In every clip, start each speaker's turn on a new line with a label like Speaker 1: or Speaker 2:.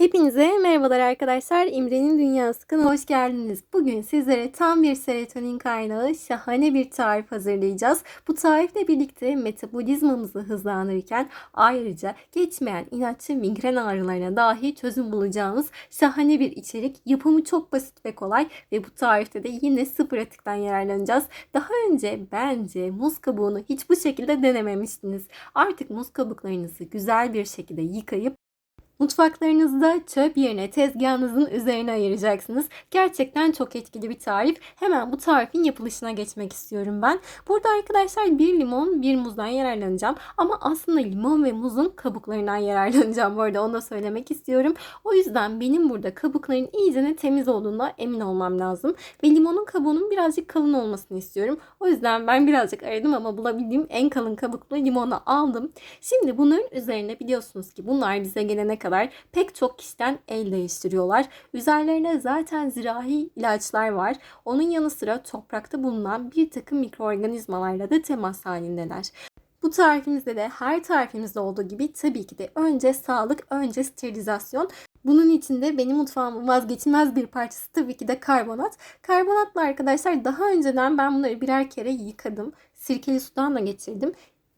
Speaker 1: Hepinize merhabalar arkadaşlar. İmre'nin Dünyası kanalına hoş geldiniz. Bugün sizlere tam bir serotonin kaynağı şahane bir tarif hazırlayacağız. Bu tarifle birlikte metabolizmamızı hızlandırırken ayrıca geçmeyen inatçı migren ağrılarına dahi çözüm bulacağımız şahane bir içerik. Yapımı çok basit ve kolay ve bu tarifte de yine sıfır atıktan yararlanacağız. Daha önce bence muz kabuğunu hiç bu şekilde denememiştiniz. Artık muz kabuklarınızı güzel bir şekilde yıkayıp Mutfaklarınızda çöp yerine tezgahınızın üzerine ayıracaksınız. Gerçekten çok etkili bir tarif. Hemen bu tarifin yapılışına geçmek istiyorum ben. Burada arkadaşlar bir limon, bir muzdan yararlanacağım. Ama aslında limon ve muzun kabuklarından yararlanacağım bu arada onu da söylemek istiyorum. O yüzden benim burada kabukların iyicene temiz olduğuna emin olmam lazım. Ve limonun kabuğunun birazcık kalın olmasını istiyorum. O yüzden ben birazcık aradım ama bulabildiğim en kalın kabuklu limonu aldım. Şimdi bunların üzerine biliyorsunuz ki bunlar bize gelene kadar pek çok kişiden el değiştiriyorlar. Üzerlerine zaten zirahi ilaçlar var. Onun yanı sıra toprakta bulunan bir takım mikroorganizmalarla da temas halindeler. Bu tarifimizde de her tarifimizde olduğu gibi tabii ki de önce sağlık, önce sterilizasyon. Bunun için de benim mutfağımın vazgeçilmez bir parçası tabii ki de karbonat. Karbonatla arkadaşlar daha önceden ben bunları birer kere yıkadım. Sirkeli sudan da geçirdim.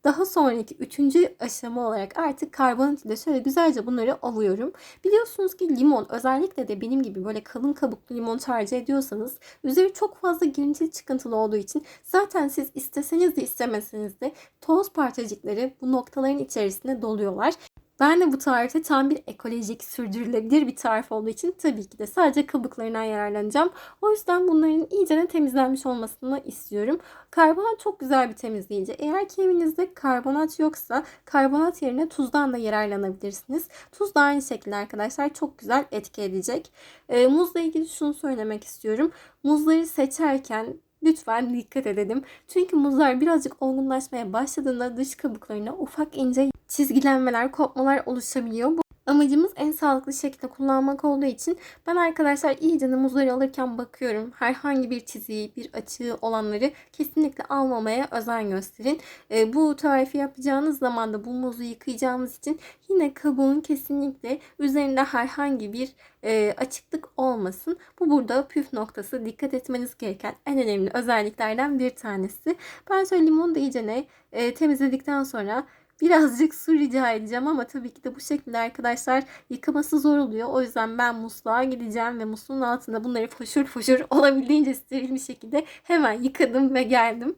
Speaker 1: Daha sonraki üçüncü aşama olarak artık karbonat ile şöyle güzelce bunları alıyorum. Biliyorsunuz ki limon özellikle de benim gibi böyle kalın kabuklu limon tercih ediyorsanız üzeri çok fazla girinti çıkıntılı olduğu için zaten siz isteseniz de istemeseniz de toz parçacıkları bu noktaların içerisine doluyorlar. Ben de bu tarife tam bir ekolojik, sürdürülebilir bir tarif olduğu için tabii ki de sadece kabuklarından yararlanacağım. O yüzden bunların iyice temizlenmiş olmasını istiyorum. Karbonat çok güzel bir temizleyici. Eğer ki evinizde karbonat yoksa karbonat yerine tuzdan da yararlanabilirsiniz. Tuz da aynı şekilde arkadaşlar çok güzel etki edecek. E, muzla ilgili şunu söylemek istiyorum. Muzları seçerken lütfen dikkat edelim. Çünkü muzlar birazcık olgunlaşmaya başladığında dış kabuklarına ufak ince çizgilenmeler, kopmalar oluşabiliyor. Bu Amacımız en sağlıklı şekilde kullanmak olduğu için ben arkadaşlar iyice muzları alırken bakıyorum. Herhangi bir çiziği, bir açığı olanları kesinlikle almamaya özen gösterin. E, bu tarifi yapacağınız zaman da bu muzu yıkayacağımız için yine kabuğun kesinlikle üzerinde herhangi bir e, açıklık olmasın. Bu burada püf noktası dikkat etmeniz gereken en önemli özelliklerden bir tanesi. Ben şöyle limonu da iyice e, temizledikten sonra birazcık su rica edeceğim ama tabii ki de bu şekilde arkadaşlar yıkaması zor oluyor. O yüzden ben musluğa gideceğim ve musluğun altında bunları foşur foşur olabildiğince steril bir şekilde hemen yıkadım ve geldim.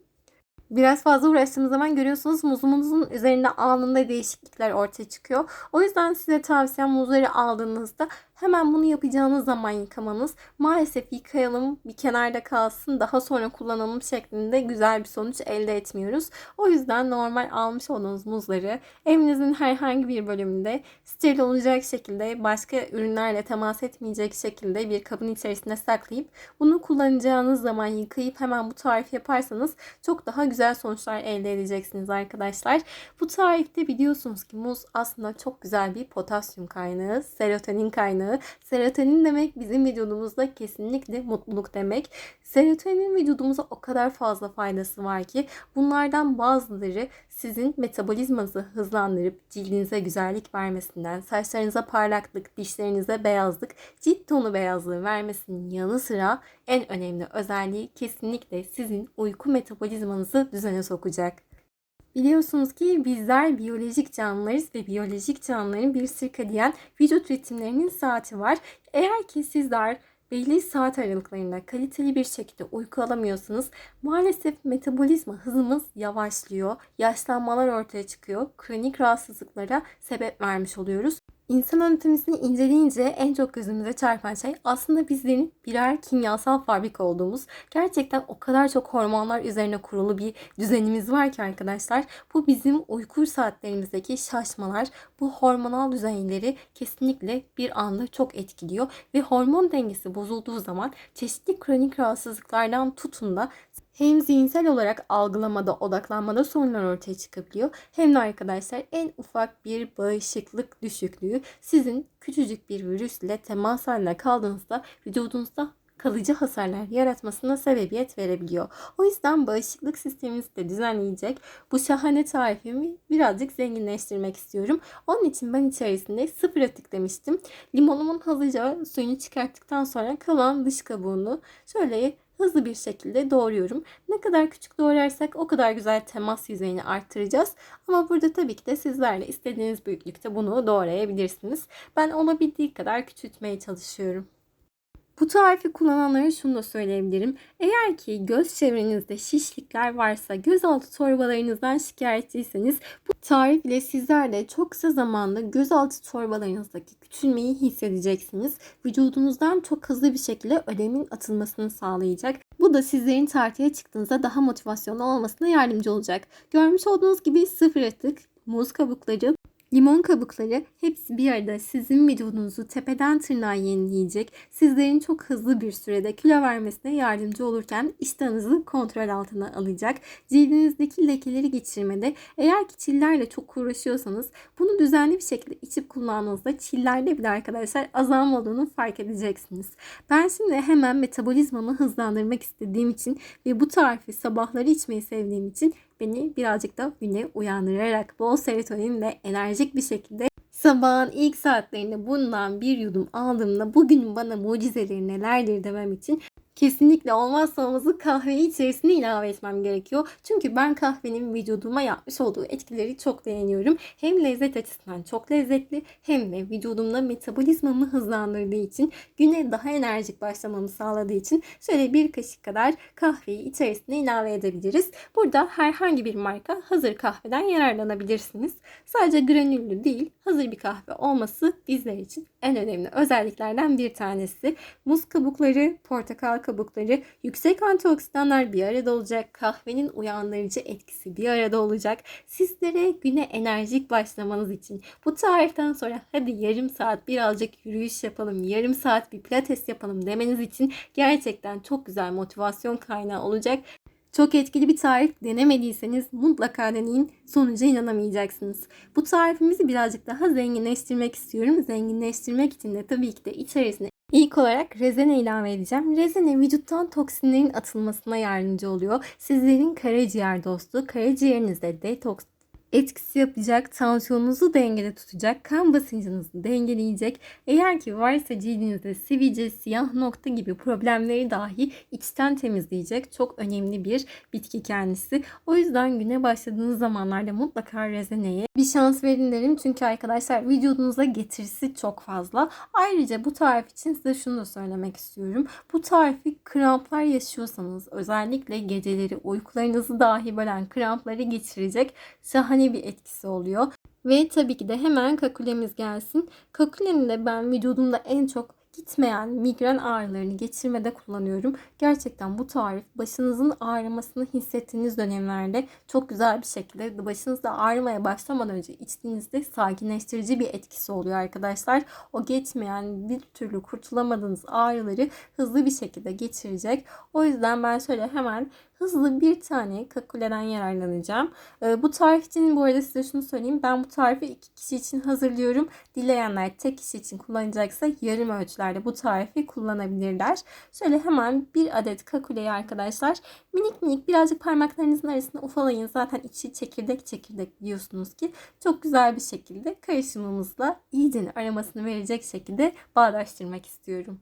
Speaker 1: Biraz fazla uğraştığınız zaman görüyorsunuz muzumuzun üzerinde anında değişiklikler ortaya çıkıyor. O yüzden size tavsiyem muzları aldığınızda Hemen bunu yapacağınız zaman yıkamanız. Maalesef yıkayalım bir kenarda kalsın daha sonra kullanalım şeklinde güzel bir sonuç elde etmiyoruz. O yüzden normal almış olduğunuz muzları evinizin herhangi bir bölümünde steril olacak şekilde başka ürünlerle temas etmeyecek şekilde bir kabın içerisinde saklayıp bunu kullanacağınız zaman yıkayıp hemen bu tarifi yaparsanız çok daha güzel sonuçlar elde edeceksiniz arkadaşlar. Bu tarifte biliyorsunuz ki muz aslında çok güzel bir potasyum kaynağı, serotonin kaynağı Serotonin demek bizim vücudumuzda kesinlikle mutluluk demek. Serotonin vücudumuza o kadar fazla faydası var ki bunlardan bazıları sizin metabolizmanızı hızlandırıp cildinize güzellik vermesinden, saçlarınıza parlaklık, dişlerinize beyazlık, cilt tonu beyazlığı vermesinin yanı sıra en önemli özelliği kesinlikle sizin uyku metabolizmanızı düzene sokacak. Biliyorsunuz ki bizler biyolojik canlılarız ve biyolojik canlıların bir sirkadiyen vücut ritimlerinin saati var. Eğer ki sizler belli saat aralıklarında kaliteli bir şekilde uyku alamıyorsanız maalesef metabolizma hızımız yavaşlıyor. Yaşlanmalar ortaya çıkıyor. Kronik rahatsızlıklara sebep vermiş oluyoruz. İnsan anatomisini inceleyince en çok gözümüze çarpan şey aslında bizlerin birer kimyasal fabrika olduğumuz. Gerçekten o kadar çok hormonlar üzerine kurulu bir düzenimiz var ki arkadaşlar. Bu bizim uyku saatlerimizdeki şaşmalar, bu hormonal düzenleri kesinlikle bir anda çok etkiliyor. Ve hormon dengesi bozulduğu zaman çeşitli kronik rahatsızlıklardan tutun da hem zihinsel olarak algılamada, odaklanmada sorunlar ortaya çıkabiliyor. Hem de arkadaşlar en ufak bir bağışıklık düşüklüğü sizin küçücük bir virüs ile temas haline kaldığınızda vücudunuzda kalıcı hasarlar yaratmasına sebebiyet verebiliyor. O yüzden bağışıklık sistemimizi de düzenleyecek bu şahane tarifimi birazcık zenginleştirmek istiyorum. Onun için ben içerisinde sıfır atık demiştim. Limonumun hızlıca suyunu çıkarttıktan sonra kalan dış kabuğunu şöyle hızlı bir şekilde doğruyorum. Ne kadar küçük doğrarsak o kadar güzel temas yüzeyini arttıracağız. Ama burada tabii ki de sizlerle istediğiniz büyüklükte bunu doğrayabilirsiniz. Ben olabildiği kadar küçültmeye çalışıyorum. Bu tarifi kullananlara şunu da söyleyebilirim. Eğer ki göz çevrenizde şişlikler varsa, gözaltı torbalarınızdan şikayetçiyseniz bu tarif ile sizler de çok kısa zamanda gözaltı torbalarınızdaki küçülmeyi hissedeceksiniz. Vücudunuzdan çok hızlı bir şekilde ödemin atılmasını sağlayacak. Bu da sizlerin tartıya çıktığınızda daha motivasyonlu olmasına yardımcı olacak. Görmüş olduğunuz gibi sıfır atık, muz kabukları, Limon kabukları hepsi bir arada sizin vücudunuzu tepeden tırnağa yenileyecek, sizlerin çok hızlı bir sürede kilo vermesine yardımcı olurken iştahınızı kontrol altına alacak. Cildinizdeki lekeleri geçirmede eğer ki çillerle çok uğraşıyorsanız bunu düzenli bir şekilde içip kullandığınızda çillerde bile arkadaşlar azalma olduğunu fark edeceksiniz. Ben şimdi hemen metabolizmamı hızlandırmak istediğim için ve bu tarifi sabahları içmeyi sevdiğim için beni birazcık da güne uyandırarak bol serotonin ve enerjik bir şekilde sabahın ilk saatlerinde bundan bir yudum aldığımda bugünün bana mucizeleri nelerdir demem için kesinlikle olmazsa olmazı kahveyi içerisine ilave etmem gerekiyor. Çünkü ben kahvenin vücuduma yapmış olduğu etkileri çok beğeniyorum. Hem lezzet açısından çok lezzetli hem de vücudumda metabolizmamı hızlandırdığı için güne daha enerjik başlamamı sağladığı için şöyle bir kaşık kadar kahveyi içerisine ilave edebiliriz. Burada herhangi bir marka hazır kahveden yararlanabilirsiniz. Sadece granüllü değil hazır bir kahve olması bizler için en önemli özelliklerden bir tanesi. Muz kabukları, portakal kabukları, yüksek antioksidanlar bir arada olacak. Kahvenin uyandırıcı etkisi bir arada olacak. Sizlere güne enerjik başlamanız için bu tariften sonra hadi yarım saat birazcık yürüyüş yapalım, yarım saat bir pilates yapalım demeniz için gerçekten çok güzel motivasyon kaynağı olacak. Çok etkili bir tarif denemediyseniz mutlaka deneyin. Sonuca inanamayacaksınız. Bu tarifimizi birazcık daha zenginleştirmek istiyorum. Zenginleştirmek için de tabii ki de içerisine İlk olarak rezene ilave edeceğim. Rezene vücuttan toksinlerin atılmasına yardımcı oluyor. Sizlerin karaciğer dostu, karaciğerinizde detoks etkisi yapacak, tansiyonunuzu dengede tutacak, kan basıncınızı dengeleyecek. Eğer ki varsa cildinizde sivilce, siyah nokta gibi problemleri dahi içten temizleyecek çok önemli bir bitki kendisi. O yüzden güne başladığınız zamanlarda mutlaka rezeneye bir şans verin derim. Çünkü arkadaşlar vücudunuza getirisi çok fazla. Ayrıca bu tarif için size şunu da söylemek istiyorum. Bu tarifi kramplar yaşıyorsanız özellikle geceleri uykularınızı dahi bölen krampları geçirecek şahane bir etkisi oluyor. Ve tabii ki de hemen kakulemiz gelsin. Kakuleni de ben vücudumda en çok gitmeyen migren ağrılarını geçirmede kullanıyorum. Gerçekten bu tarif başınızın ağrımasını hissettiğiniz dönemlerde çok güzel bir şekilde başınızda ağrımaya başlamadan önce içtiğinizde sakinleştirici bir etkisi oluyor arkadaşlar. O geçmeyen bir türlü kurtulamadığınız ağrıları hızlı bir şekilde geçirecek. O yüzden ben şöyle hemen hızlı bir tane kakuleden yararlanacağım. Ee, bu tarif için bu arada size şunu söyleyeyim. Ben bu tarifi iki kişi için hazırlıyorum. Dileyenler tek kişi için kullanacaksa yarım ölçülerde bu tarifi kullanabilirler. Şöyle hemen bir adet kakuleyi arkadaşlar minik minik birazcık parmaklarınızın arasına ufalayın. Zaten içi çekirdek çekirdek biliyorsunuz ki çok güzel bir şekilde karışımımızla iyice aromasını verecek şekilde bağdaştırmak istiyorum.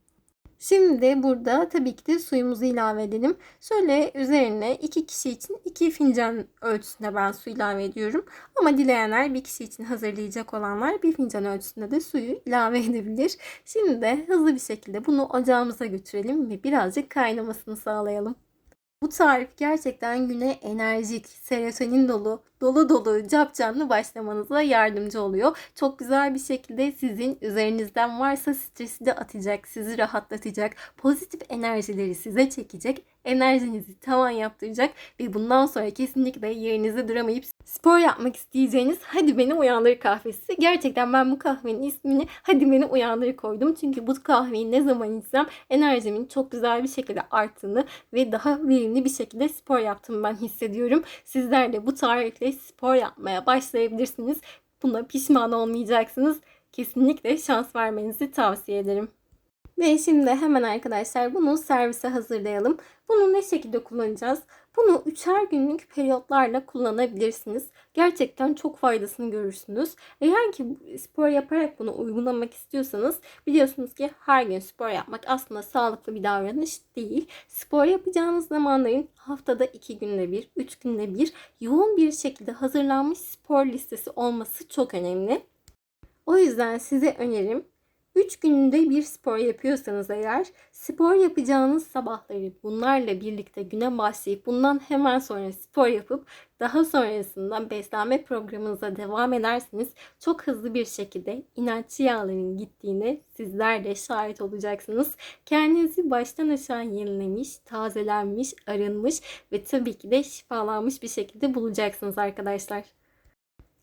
Speaker 1: Şimdi burada tabii ki de suyumuzu ilave edelim. Şöyle üzerine iki kişi için iki fincan ölçüsünde ben su ilave ediyorum. Ama dileyenler bir kişi için hazırlayacak olanlar bir fincan ölçüsünde de suyu ilave edebilir. Şimdi de hızlı bir şekilde bunu ocağımıza götürelim ve birazcık kaynamasını sağlayalım. Bu tarif gerçekten güne enerjik, serotonin dolu, dolu dolu cap canlı başlamanıza yardımcı oluyor. Çok güzel bir şekilde sizin üzerinizden varsa stresi de atacak, sizi rahatlatacak, pozitif enerjileri size çekecek, enerjinizi tavan yaptıracak ve bundan sonra kesinlikle yerinizde duramayıp spor yapmak isteyeceğiniz Hadi Beni Uyandır kahvesi. Gerçekten ben bu kahvenin ismini Hadi Beni Uyandır koydum. Çünkü bu kahveyi ne zaman içsem enerjimin çok güzel bir şekilde arttığını ve daha verimli bir şekilde spor yaptığımı ben hissediyorum. Sizler de bu tarifle spor yapmaya başlayabilirsiniz. Buna pişman olmayacaksınız. Kesinlikle şans vermenizi tavsiye ederim. Ve şimdi hemen arkadaşlar bunu servise hazırlayalım. Bunu ne şekilde kullanacağız? Bunu üçer günlük periyotlarla kullanabilirsiniz. Gerçekten çok faydasını görürsünüz. Eğer ki spor yaparak bunu uygulamak istiyorsanız biliyorsunuz ki her gün spor yapmak aslında sağlıklı bir davranış değil. Spor yapacağınız zamanların haftada iki günde bir, üç günde bir yoğun bir şekilde hazırlanmış spor listesi olması çok önemli. O yüzden size önerim 3 günde bir spor yapıyorsanız eğer spor yapacağınız sabahları bunlarla birlikte güne başlayıp bundan hemen sonra spor yapıp daha sonrasında beslenme programınıza devam ederseniz çok hızlı bir şekilde inatçı yağların gittiğine sizler de şahit olacaksınız. Kendinizi baştan aşağı yenilemiş, tazelenmiş, arınmış ve tabii ki de şifalanmış bir şekilde bulacaksınız arkadaşlar.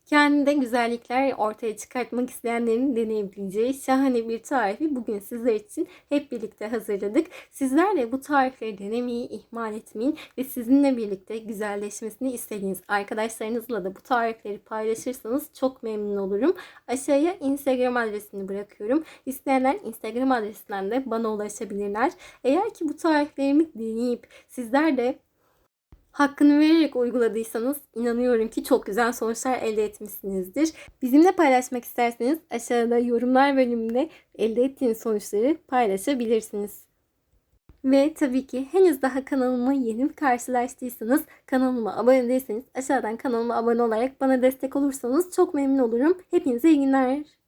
Speaker 1: Kendinde güzellikler ortaya çıkartmak isteyenlerin deneyebileceği şahane bir tarifi bugün sizler için hep birlikte hazırladık. Sizler de bu tarifleri denemeyi ihmal etmeyin ve sizinle birlikte güzelleşmesini istediğiniz arkadaşlarınızla da bu tarifleri paylaşırsanız çok memnun olurum. Aşağıya Instagram adresini bırakıyorum. İsteyenler Instagram adresinden de bana ulaşabilirler. Eğer ki bu tariflerimi deneyip sizler de hakkını vererek uyguladıysanız inanıyorum ki çok güzel sonuçlar elde etmişsinizdir. Bizimle paylaşmak isterseniz aşağıda yorumlar bölümünde elde ettiğiniz sonuçları paylaşabilirsiniz. Ve tabii ki henüz daha kanalıma yeni karşılaştıysanız kanalıma abone değilseniz aşağıdan kanalıma abone olarak bana destek olursanız çok memnun olurum. Hepinize iyi günler.